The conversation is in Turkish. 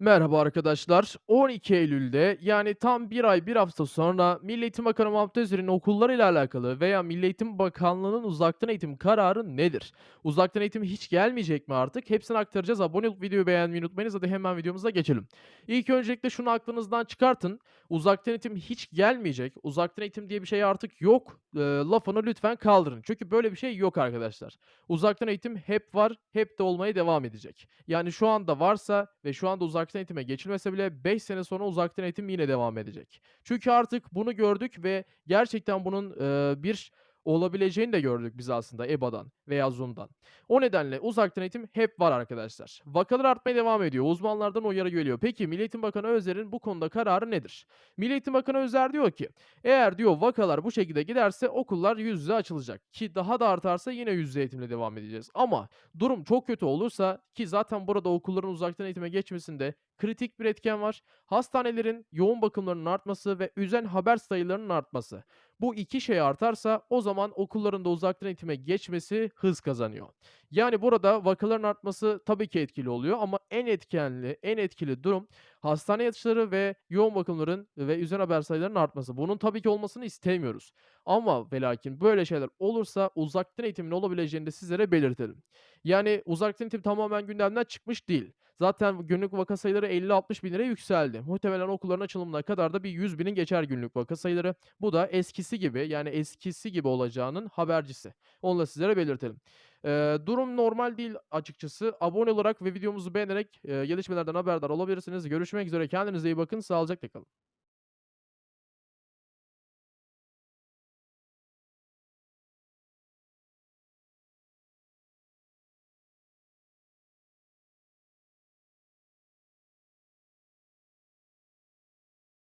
Merhaba arkadaşlar. 12 Eylül'de yani tam bir ay bir hafta sonra Milli Eğitim Bakanı Mahmut Özer'in okullarıyla alakalı veya Milli Eğitim Bakanlığı'nın uzaktan eğitim kararı nedir? Uzaktan eğitim hiç gelmeyecek mi artık? Hepsini aktaracağız. Abone olup videoyu beğenmeyi unutmayınız. Hadi hemen videomuza geçelim. İlk öncelikle şunu aklınızdan çıkartın. Uzaktan eğitim hiç gelmeyecek. Uzaktan eğitim diye bir şey artık yok. Eee, lafını lütfen kaldırın. Çünkü böyle bir şey yok arkadaşlar. Uzaktan eğitim hep var, hep de olmaya devam edecek. Yani şu anda varsa ve şu anda uzaktan eğitime geçilmese bile 5 sene sonra uzaktan eğitim yine devam edecek. Çünkü artık bunu gördük ve gerçekten bunun, eee, bir olabileceğini de gördük biz aslında EBA'dan veya Zoom'dan. O nedenle uzaktan eğitim hep var arkadaşlar. Vakalar artmaya devam ediyor. Uzmanlardan uyarı geliyor. Peki Milli Eğitim Bakanı Özer'in bu konuda kararı nedir? Milli Eğitim Bakanı Özer diyor ki, eğer diyor vakalar bu şekilde giderse okullar yüz yüze açılacak ki daha da artarsa yine yüz yüze eğitimle devam edeceğiz. Ama durum çok kötü olursa ki zaten burada okulların uzaktan eğitime geçmesinde kritik bir etken var. Hastanelerin yoğun bakımlarının artması ve üzen haber sayılarının artması. Bu iki şey artarsa o zaman okulların da uzaktan eğitime geçmesi hız kazanıyor. Yani burada vakaların artması tabii ki etkili oluyor ama en etkenli, en etkili durum hastane yatışları ve yoğun bakımların ve üzen haber sayılarının artması. Bunun tabii ki olmasını istemiyoruz. Ama ve böyle şeyler olursa uzaktan eğitimin olabileceğini de sizlere belirtelim. Yani uzaktan eğitim tamamen gündemden çıkmış değil. Zaten günlük vaka sayıları 50-60 bin liraya yükseldi. Muhtemelen okulların açılımına kadar da bir 100 binin geçer günlük vaka sayıları. Bu da eskisi gibi yani eskisi gibi olacağının habercisi. Onu da sizlere belirtelim. Eee, durum normal değil açıkçası. Abone olarak ve videomuzu beğenerek, eee, gelişmelerden haberdar olabilirsiniz. Görüşmek üzere. Kendinize iyi bakın. Sağlıcakla kalın.